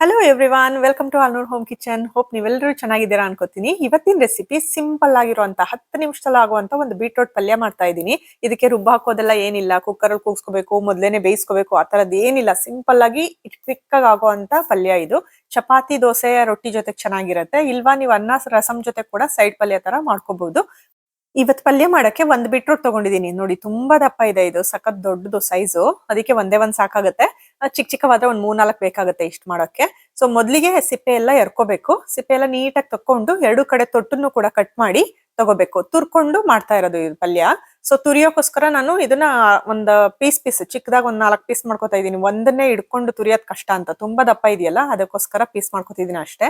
Hello everyone welcome to Alnoor home kitchen hope ನೀವೆಲ್ಲರೂ ಚೆನ್ನಾಗಿದ್ದೀರಾ ಅನ್ಕೋತೀನಿ. ಇವತ್ತಿನ ರೆಸಿಪಿ ಸಿಂಪಲ್ ಆಗಿರುವಂತಹ ಹತ್ತು ನಿಮಿಷದಲ್ಲಿ ಆಗುವಂತ ಒಂದು ಬೀಟ್ರೋಟ್ ಪಲ್ಯ ಮಾಡ್ತಾ ಇದ್ದೀನಿ. ಇದಕ್ಕೆ ರುಬ್ಬ ಹಾಕೋದೆಲ್ಲ ಏನಿಲ್ಲ. ಕುಕ್ಕರ್ ಅಲ್ಲಿ ಮೊದಲೇನೆ ಮೊದ್ಲೇನೆ ಬೇಯಿಸ್ಕೋಬೇಕು. ಆ ತರದ್ ಏನಿಲ್ಲ. ಸಿಂಪಲ್ ಆಗಿ ಕ್ವಿಕ್ ಆಗಿ ಆಗುವಂತ ಪಲ್ಯ ಇದು. ಚಪಾತಿ, ದೋಸೆ, ರೊಟ್ಟಿ ಜೊತೆ ಚೆನ್ನಾಗಿರುತ್ತೆ. ಇಲ್ವಾ ನೀವು ಅನ್ನ, ರಸಂ ಜೊತೆ ಕೂಡ ಸೈಡ್ ಪಲ್ಯ ತರ ಮಾಡ್ಕೋಬಹುದು ಇವತ್ ಪಲ್ಯ ಮಾಡಕ್ಕೆ ಒಂದ್ ಬೀಟ್ರೂಟ್ ತಗೊಂಡಿದೀನಿ ನೋಡಿ, ತುಂಬಾ ದಪ್ಪ ಇದೆ ಇದು. ಸಖತ್ ದೊಡ್ಡದು ಸೈಜು ಅದಕ್ಕೆ ಒಂದೇ ಒಂದ್ ಸಾಕಾಗತ್ತೆ. ಚಿಕ್ಕ ಚಿಕ್ಕವಾದ್ರೆ ಒಂದು ಮೂರ್ ನಾಲ್ಕು ಬೇಕಾಗುತ್ತೆ ಇಷ್ಟು ಮಾಡೋಕ್ಕೆ. ಸೊ ಮೊದ್ಲಿಗೆ ಸಿಪ್ಪೆ ಎಲ್ಲ ಎರ್ಕೋಬೇಕು. ಸಿಪ್ಪೆ ಎಲ್ಲ ನೀಟಾಗಿ ತಕೊಂಡು ಎರಡು ಕಡೆ ತೊಟ್ಟನ್ನು ಕೂಡ ಕಟ್ ಮಾಡಿ ತಗೋಬೇಕು. ತುರ್ಕೊಂಡು ಮಾಡ್ತಾ ಇರೋದು ಇದು ಪಲ್ಯ. ಸೊ ತುರಿಯೋಕೋಸ್ಕರ ನಾನು ಇದನ್ನ ಒಂದ್ ಪೀಸ್ ಪೀಸ್, ಚಿಕ್ಕದಾಗ ಒಂದ್ ನಾಲ್ಕು ಪೀಸ್ ಮಾಡ್ಕೊತಾ ಇದೀನಿ. ಒಂದನ್ನೇ ಹಿಡ್ಕೊಂಡು ತುರಿಯೋದ್ ಕಷ್ಟ ಅಂತ. ತುಂಬಾ ದಪ್ಪ ಇದೆಯಲ್ಲ, ಅದಕ್ಕೋಸ್ಕರ ಪೀಸ್ ಮಾಡ್ಕೊತಿದೀನಿ ಅಷ್ಟೇ.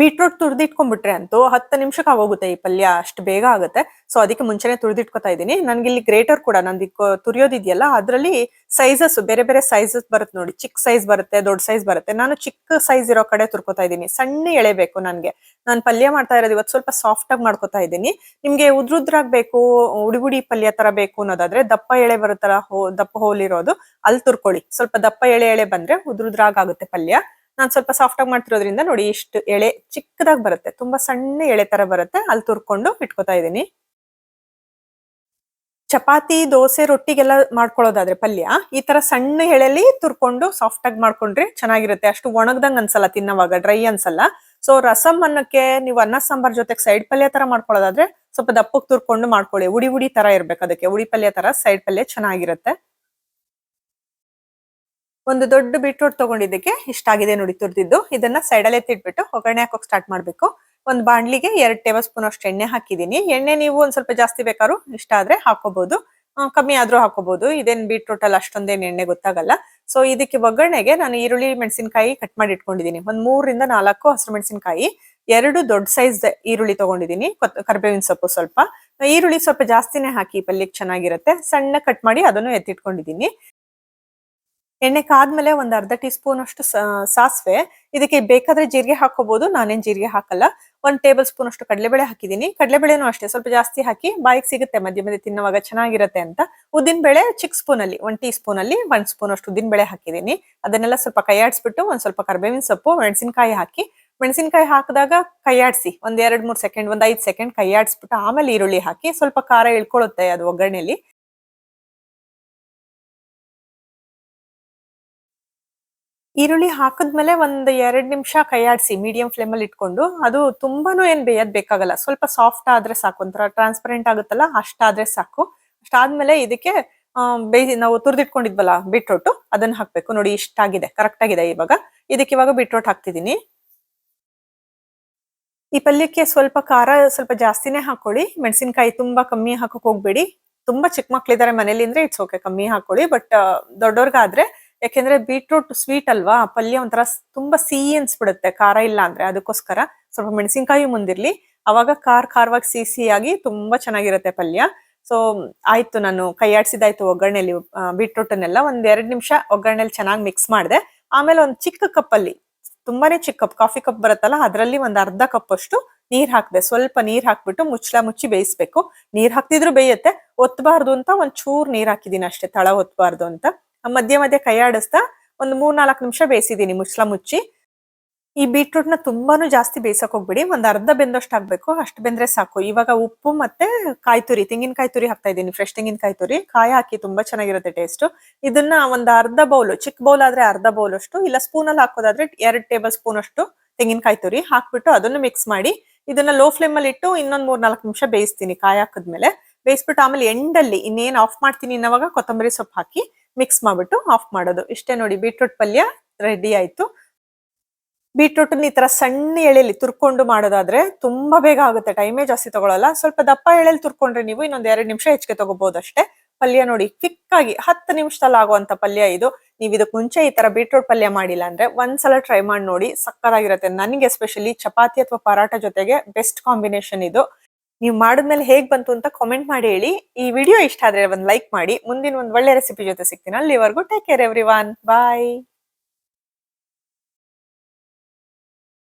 ಬೀಟ್ರೂಟ್ ತುರ್ದಿಟ್ಕೊಂಡ್ಬಿಟ್ರೆ ಅಂತೂ ಹತ್ತು ನಿಮಿಷಕ್ಕೆ ಆಗೋಗುತ್ತೆ ಈ ಪಲ್ಯ, ಅಷ್ಟು ಬೇಗ ಆಗುತ್ತೆ. ಸೊ ಅದಕ್ಕೆ ಮುಂಚೆನೆ ತುರ್ದಿಟ್ಕೊತಾ ಇದ್ದೀನಿ. ನನ್ಗೆ ಇಲ್ಲಿ ಗ್ರೇಟರ್ ಕೂಡ, ನಂದು ತುರಿಯೋದಿದೆಯಲ್ಲ, ಅದರಲ್ಲಿ ಸೈಜಸ್ ಬೇರೆ ಬೇರೆ ಸೈಜಸ್ ಬರುತ್ತೆ ನೋಡಿ. ಚಿಕ್ಕ ಸೈಜ್ ಬರುತ್ತೆ, ದೊಡ್ಡ ಸೈಜ್ ಬರುತ್ತೆ. ನಾನು ಚಿಕ್ಕ ಸೈಜ್ ಇರೋ ಕಡೆ ತುರ್ಕೋತಾ ಇದ್ದೀನಿ. ಸಣ್ಣ ಎಳೆಬೇಕು ನನ್ಗೆ. ನಾನು ಪಲ್ಯ ಮಾಡ್ತಾ ಇರೋದು ಇವತ್ತು ಸ್ವಲ್ಪ ಸಾಫ್ಟ್ ಆಗಿ ಮಾಡ್ಕೊತಾ ಇದ್ದೀನಿ. ನಿಮ್ಗೆ ಉದ್ರುದ್ರಾಗ್ ಬೇಕು ಉಡಿಗುಡಿ ಪಲ್ಯ ತರ ಬೇಕು ಅನ್ನೋದಾದ್ರೆ ದಪ್ಪ ಎಳೆ ಬರುತ್ತಲ್ಲ, ಹೋ ದಪ್ಪ ಹೋಲಿರೋದು, ಅಲ್ಲಿ ತುರ್ಕೊಳ್ಳಿ. ಸ್ವಲ್ಪ ದಪ್ಪ ಎಳೆ ಎಳೆ ಬಂದ್ರೆ ಉದ್ರುದ್ರಾಗ್ ಆಗುತ್ತೆ ಪಲ್ಯ. ನಾನ್ ಸ್ವಲ್ಪ ಸಾಫ್ಟ್ ಆಗಿ ಮಾಡ್ತಿರೋದ್ರಿಂದ ನೋಡಿ ಇಷ್ಟು ಎಳೆ ಚಿಕ್ಕದಾಗಿ ಬರುತ್ತೆ. ತುಂಬಾ ಸಣ್ಣ ಎಳೆ ತರ ಬರುತ್ತೆ. ಅಲ್ಲಿ ತುರ್ಕೊಂಡು ಇಟ್ಕೋತಾ ಇದ್ದೀನಿ ಚಪಾತಿ, ದೋಸೆ, ರೊಟ್ಟಿಗೆಲ್ಲ ಮಾಡ್ಕೊಳ್ಳೋದಾದ್ರೆ ಪಲ್ಯ, ಈ ತರ ಸಣ್ಣ ಎಳೆಲಿ ತುರ್ಕೊಂಡು ಸಾಫ್ಟ್ ಆಗಿ ಮಾಡ್ಕೊಂಡ್ರೆ ಚೆನ್ನಾಗಿರುತ್ತೆ. ಅಷ್ಟು ಒಣಗ್ದಂಗ್ ಅನ್ಸಲ್ಲ, ತಿನ್ನವಾಗ, ಡ್ರೈ ಅನ್ಸಲ್ಲ. ಸೊ ರಸಂ ಅನ್ನಕ್ಕೆ ನೀವು ಅನ್ನ, ಸಾಂಬಾರ್ ಜೊತೆಗೆ ಸೈಡ್ ಪಲ್ಯ ತರ ಮಾಡ್ಕೊಳ್ಳೋದಾದ್ರೆ ಸ್ವಲ್ಪ ದಪ್ಪಕ್ಕೆ ತುರ್ಕೊಂಡು ಮಾಡ್ಕೊಳ್ಳಿ. ಉಡಿ ಉಡಿ ತರ ಇರ್ಬೇಕು ಅದಕ್ಕೆ. ಉಡಿ ಪಲ್ಯ ತರ, ಸೈಡ್ ಪಲ್ಯ ಚೆನ್ನಾಗಿರುತ್ತೆ. ಒಂದು ದೊಡ್ಡ ಬೀಟ್ರೋಟ್ ತಗೊಂಡಿದ್ದಕ್ಕೆ ಇಷ್ಟಾಗಿದೆ ನೋಡಿ ತುರ್ದಿದ್ದು. ಇದನ್ನ ಸೈಡಲ್ಲಿ ಎತ್ತಿಟ್ಬಿಟ್ಟು ಒಗ್ಗರಣೆ ಹಾಕೋಕ್ ಸ್ಟಾರ್ಟ್ ಮಾಡ್ಬೇಕು. ಒಂದು ಬಾಣ್ಲಿಗೆ ಎರಡ್ ಟೇಬಲ್ ಸ್ಪೂನ್ ಅಷ್ಟು ಎಣ್ಣೆ ಹಾಕಿದೀನಿ ಎಣ್ಣೆ ನೀವು ಒಂದ್ ಸ್ವಲ್ಪ ಜಾಸ್ತಿ ಬೇಕಾದ್ರೂ ಇಷ್ಟ ಆದ್ರೆ ಹಾಕೋಬಹುದು ಕಮ್ಮಿ ಆದ್ರೂ ಹಾಕೋಬಹುದು ಇದೇನ್ ಬೀಟ್ರೂಟ್ ಅಲ್ಲಿ, ಅಷ್ಟೊಂದೇನ್ ಎಣ್ಣೆ ಗೊತ್ತಾಗಲ್ಲ. ಸೊ ಇದಕ್ಕೆ ಒಗ್ಗರಣೆಗೆ ನಾನು ಈರುಳ್ಳಿ, ಮೆಣಸಿನಕಾಯಿ ಕಟ್ ಮಾಡಿ ಇಟ್ಕೊಂಡಿದೀನಿ ಒಂದ್ ಮೂರರಿಂದ ನಾಲ್ಕು ಹಸಿರು ಮೆಣಸಿನಕಾಯಿ, ಎರಡು ದೊಡ್ಡ ಸೈಜ್ ಈರುಳ್ಳಿ ತಗೊಂಡಿದೀನಿ ಕರ್ಬೇವಿನ ಸೊಪ್ಪು ಸ್ವಲ್ಪ. ಈರುಳ್ಳಿ ಸ್ವಲ್ಪ ಜಾಸ್ತಿನೇ ಹಾಕಿ ಪಲ್ಯಕ್ಕೆ ಚೆನ್ನಾಗಿರುತ್ತೆ. ಸಣ್ಣ ಕಟ್ ಮಾಡಿ ಅದನ್ನು ಎತ್ತಿಟ್ಕೊಂಡಿದೀನಿ ಎಣ್ಣೆ ಕಾದ್ಮೇಲೆ ಒಂದ್ ಅರ್ಧ ಟೀ ಸ್ಪೂನ್ ಅಷ್ಟು ಸಾಸಿವೆ. ಇದಕ್ಕೆ ಬೇಕಾದ್ರೆ ಜೀರಿಗೆ ಹಾಕೋಬಹುದು ನಾನೇನ್ ಜೀರಿಗೆ ಹಾಕಲ್ಲ. ಒಂದ್ ಟೇಬಲ್ ಸ್ಪೂನ್ ಅಷ್ಟು ಕಡಲೆಬೇಳೆ ಹಾಕಿದೀನಿ. ಕಡಲೆಬೇಳೆನೂ ಅಷ್ಟೇ, ಸ್ವಲ್ಪ ಜಾಸ್ತಿ ಹಾಕಿ ಬಾಯಿಗೆ ಸಿಗುತ್ತೆ, ಮಧ್ಯೆ ಮಧ್ಯೆ ತಿನ್ನುವಾಗ ಚೆನ್ನಾಗಿರುತ್ತೆ ಅಂತ. ಉದ್ದಿನ ಬೇಳೆ ಚಿಕ್ಕ ಸ್ಪೂನ್ ಅಲ್ಲಿ ಒಂದ್ ಟೀ ಸ್ಪೂನ್ ಅಲ್ಲಿ ಒಂದ್ ಸ್ಪೂನ್ ಅಷ್ಟು ಉದ್ದಿನ ಬೇಳೆ ಹಾಕಿದೀನಿ. ಅದನ್ನೆಲ್ಲ ಸ್ವಲ್ಪ ಕೈಯಾಡಿಸ್ಬಿಟ್ಟು ಒಂದ್ ಸ್ವಲ್ಪ ಕರ್ಬೇವಿನ ಸೊಪ್ಪು, ಮೆಣಸಿನಕಾಯಿ ಹಾಕಿ. ಮೆಣಸಿನಕಾಯಿ ಹಾಕಿದಾಗ ಕೈಯಾಡಿಸಿ, ಒಂದ್ ಎರಡ್ ಮೂರ್ ಸೆಕೆಂಡ್, ಒಂದ್ ಐದ್ ಸೆಕೆಂಡ್ ಕೈಯಾಡಿಸ್ಬಿಟ್ಟು ಆಮೇಲೆ ಈರುಳ್ಳಿ ಹಾಕಿ ಸ್ವಲ್ಪ ಖಾರ ಇಳ್ಕೊಳ್ಳುತ್ತೆ ಅದು ಒಗ್ಗರಣೆಲಿ. ಈರುಳ್ಳಿ ಹಾಕಿದ್ಮೇಲೆ ಒಂದ್ ಎರಡ್ ನಿಮಿಷ ಕೈಯಾಡಿಸಿ ಮೀಡಿಯಂ ಫ್ಲೇಮ್ ಅಲ್ಲಿ ಇಟ್ಕೊಂಡು. ಅದು ತುಂಬಾನು ಏನ್ ಬೇಯದ್ ಬೇಕಾಗಲ್ಲ. ಸ್ವಲ್ಪ ಸಾಫ್ಟ್ ಆದ್ರೆ ಸಾಕು. ಒಂಥರ ಟ್ರಾನ್ಸ್ಪರೆಂಟ್ ಆಗುತ್ತಲ್ಲ, ಅಷ್ಟಾದ್ರೆ ಸಾಕು. ಅಷ್ಟಾದ್ಮೇಲೆ ಇದಕ್ಕೆ ಬೇಯಿಸಿ ನಾವು ತುರ್ದಿಟ್ಕೊಂಡಿದ್ವಲ್ಲ ಬೀಟ್ರೋಟ್ ಅದನ್ನ ಹಾಕ್ಬೇಕು. ನೋಡಿ, ಇಷ್ಟಾಗಿದೆ. ಕರೆಕ್ಟ್ ಆಗಿದೆ ಇವಾಗ. ಇದಕ್ಕೆ ಇವಾಗ ಬೀಟ್ರೋಟ್ ಹಾಕ್ತಿದೀನಿ ಈ ಪಲ್ಯಕ್ಕೆ ಸ್ವಲ್ಪ ಖಾರ ಸ್ವಲ್ಪ ಜಾಸ್ತಿನೇ ಹಾಕೊಳ್ಳಿ. ಮೆಣಸಿನ್ಕಾಯಿ ತುಂಬಾ ಕಮ್ಮಿ ಹಾಕಕ್ ಹೋಗ್ಬೇಡಿ. ತುಂಬಾ ಚಿಕ್ಕ ಮಕ್ಳಿದಾರೆ ಮನೇಲಿ ಅಂದ್ರೆ ಇಟ್ಸ್ ಓಕೆ ಕಮ್ಮಿ ಹಾಕೊಳ್ಳಿ. ಬಟ್ ದೊಡ್ಡವ್ರಿಗಾದ್ರೆ ಯಾಕೆಂದ್ರೆ ಬೀಟ್ರೂಟ್ ಸ್ವೀಟ್ ಅಲ್ವಾ? ಪಲ್ಯ ಒಂಥರ ತುಂಬಾ ಸಿಹಿ ಅನ್ಸ್ಬಿಡುತ್ತೆ, ಖಾರ ಇಲ್ಲ ಅಂದ್ರೆ. ಅದಕ್ಕೋಸ್ಕರ ಸ್ವಲ್ಪ ಮೆಣಸಿನ್ಕಾಯಿ ಮುಂದಿರ್ಲಿ. ಅವಾಗ ಖಾರ ಖಾರವಾಗಿ ಸಿಹಿ ಸಿಹಿಯಾಗಿ ತುಂಬಾ ಚೆನ್ನಾಗಿರುತ್ತೆ ಪಲ್ಯ. ಸೊ ಆಯ್ತು ನಾನು ಕೈಯಾಡ್ಸಿದಾಯ್ತು ಒಗ್ಗರಣೆಲಿ ಬೀಟ್ರೂಟನ್ನೆಲ್ಲ ಒಂದ್ ಎರಡ್ ನಿಮಿಷ ಒಗ್ಗರಣೆಲಿ ಚೆನ್ನಾಗಿ ಮಿಕ್ಸ್ ಮಾಡಿದೆ. ಆಮೇಲೆ ಒಂದ್ ಚಿಕ್ಕ ಕಪ್ ಅಲ್ಲಿ ತುಂಬಾನೇ ಚಿಕ್ಕ ಕಪ್ ಕಾಫಿ ಕಪ್ ಬರುತ್ತಲ್ಲ, ಅದರಲ್ಲಿ ಒಂದ್ ಅರ್ಧ ಕಪ್ ಅಷ್ಟು ನೀರ್ ಹಾಕ್ದೆ. ಸ್ವಲ್ಪ ನೀರ್ ಹಾಕ್ಬಿಟ್ಟು ಮುಚ್ಚಳ ಮುಚ್ಚಿ ಬೇಯಿಸ್ಬೇಕು. ನೀರ್ ಹಾಕ್ತಿದ್ರು ಬೇಯುತ್ತೆ ಒತ್ತಬಾರ್ದು ಅಂತ ಒಂದ್ ಚೂರ್ ನೀರ್ ಹಾಕಿದೀನಿ ಅಷ್ಟೇ, ತಳ ಒತ್ತಬಾರ್ದು ಅಂತ. ಮಧ್ಯ ಮಧ್ಯೆ ಕೈ ಆಡಿಸ್ತಾ ಒಂದು ಮೂರ್ ನಾಲ್ಕು ನಿಮಿಷ ಬೇಯಿಸಿದೀನಿ ಮುಚ್ಚಲ ಮುಚ್ಚಿ. ಈ ಬೀಟ್ರೂಟ್ನ ತುಂಬಾನು ಜಾಸ್ತಿ ಬೇಯಿಸಕ್ ಹೋಗ್ಬಿಡಿ. ಒಂದು ಅರ್ಧ ಬೆಂದಷ್ಟು ಆಗ್ಬೇಕು ಅಷ್ಟು ಬೆಂದ್ರೆ ಸಾಕು. ಇವಾಗ ಉಪ್ಪು ಮತ್ತೆ ಕಾಯಿ ತುರಿ, ತೆಂಗಿನಕಾಯಿ ತುರಿ ಹಾಕ್ತಾ ಇದ್ದೀನಿ. ಫ್ರೆಶ್ ತೆಂಗಿನಕಾಯಿ ತುರಿ. ಕಾಯಿ ಹಾಕಿ ತುಂಬಾ ಚೆನ್ನಾಗಿರುತ್ತೆ ಟೇಸ್ಟ್. ಇದನ್ನ ಒಂದು ಅರ್ಧ ಬೌಲ್ ಚಿಕ್ಕ ಬೌಲ್ ಆದ್ರೆ ಅರ್ಧ ಬೌಲ್ ಅಷ್ಟು ಇಲ್ಲ ಸ್ಪೂನ್ ಅಲ್ಲಿ ಹಾಕೋದಾದ್ರೆ ಎರಡು ಟೇಬಲ್ ಸ್ಪೂನ್ ಅಷ್ಟು ತೆಂಗಿನಕಾಯಿ ತುರಿ ಹಾಕ್ಬಿಟ್ಟು ಅದನ್ನು ಮಿಕ್ಸ್ ಮಾಡಿ ಇದನ್ನ ಲೋ ಫ್ಲೇಮ್ ಅಲ್ಲಿ ಇಟ್ಟು ಇನ್ನೊಂದ್ ಮೂರ್ ನಾಲ್ಕು ನಿಮಿಷ ಬೇಯಿಸ್ತೀನಿ ಕಾಯಿ ಹಾಕಿದ್ಮೇಲೆ. ಬೇಯಿಸ್ಬಿಟ್ಟು ಆಮೇಲೆ ಎಂಡಲ್ಲಿ ಇನ್ನೇನು ಆಫ್ ಮಾಡ್ತೀನಿ ಅನ್ನೋವಾಗ ಕೊತ್ತಂಬರಿ ಸೊಪ್ಪು ಹಾಕಿ ಮಿಕ್ಸ್ ಮಾಡ್ಬಿಟ್ಟು ಆಫ್ ಮಾಡೋದು. ಇಷ್ಟೇ ನೋಡಿ, ಬೀಟ್ರೂಟ್ ಪಲ್ಯ ರೆಡಿ ಆಯ್ತು. ಬೀಟ್ರೂಟ್ ಈ ತರ ಸಣ್ಣ ಎಳೆಯಲ್ಲಿ ತುರ್ಕೊಂಡು ಮಾಡೋದಾದ್ರೆ ತುಂಬಾ ಬೇಗ ಆಗುತ್ತೆ, ಟೈಮೇ ಜಾಸ್ತಿ ತಗೊಳಲ್ಲ. ಸ್ವಲ್ಪ ದಪ್ಪ ಎಳೆಲಿ ತುರ್ಕೊಂಡ್ರೆ ನೀವು ಇನ್ನೊಂದ್ ಎರಡು ನಿಮಿಷ ಹೆಚ್ಚಿಗೆ ತಗೋಬಹುದು ಅಷ್ಟೇ. ಪಲ್ಯ ನೋಡಿ ಕ್ವಿಕ್ ಆಗಿ ಹತ್ತು ನಿಮಿಷದಲ್ಲಿ ಆಗುವಂತ ಪಲ್ಯ ಇದು. ನೀವು ಇದಕ್ಕೆ ಮುಂಚೆ ಈ ತರ ಬೀಟ್ರೂಟ್ ಪಲ್ಯ ಮಾಡಿಲ್ಲ ಅಂದ್ರೆ ಒಂದ್ಸಲ ಟ್ರೈ ಮಾಡಿ ನೋಡಿ ಸಕ್ಕತ್ತಾಗಿರುತ್ತೆ. ನನಗೆ ಎಸ್ಪೆಷಲಿ ಚಪಾತಿ ಅಥವಾ ಪರಾಟ ಜೊತೆಗೆ ಬೆಸ್ಟ್ ಕಾಂಬಿನೇಷನ್ ಇದು. ನೀವು ಮಾಡಿದ್ಮೇಲೆ ಹೇಗ್ ಬಂತು ಅಂತ ಕಾಮೆಂಟ್ ಮಾಡಿ ಹೇಳಿ. ಈ ವಿಡಿಯೋ ಇಷ್ಟ ಆದ್ರೆ ಒಂದು ಲೈಕ್ ಮಾಡಿ. ಮುಂದಿನ ಒಂದು ಒಳ್ಳೆ ರೆಸಿಪಿ ಜೊತೆ ಸಿಗ್ತೀನಿ. ಅಲ್ಲಿವರೆಗೂ ಟೇಕ್ ಕೇರ್ ಎವ್ರಿ ಒನ್ ಬಾಯ್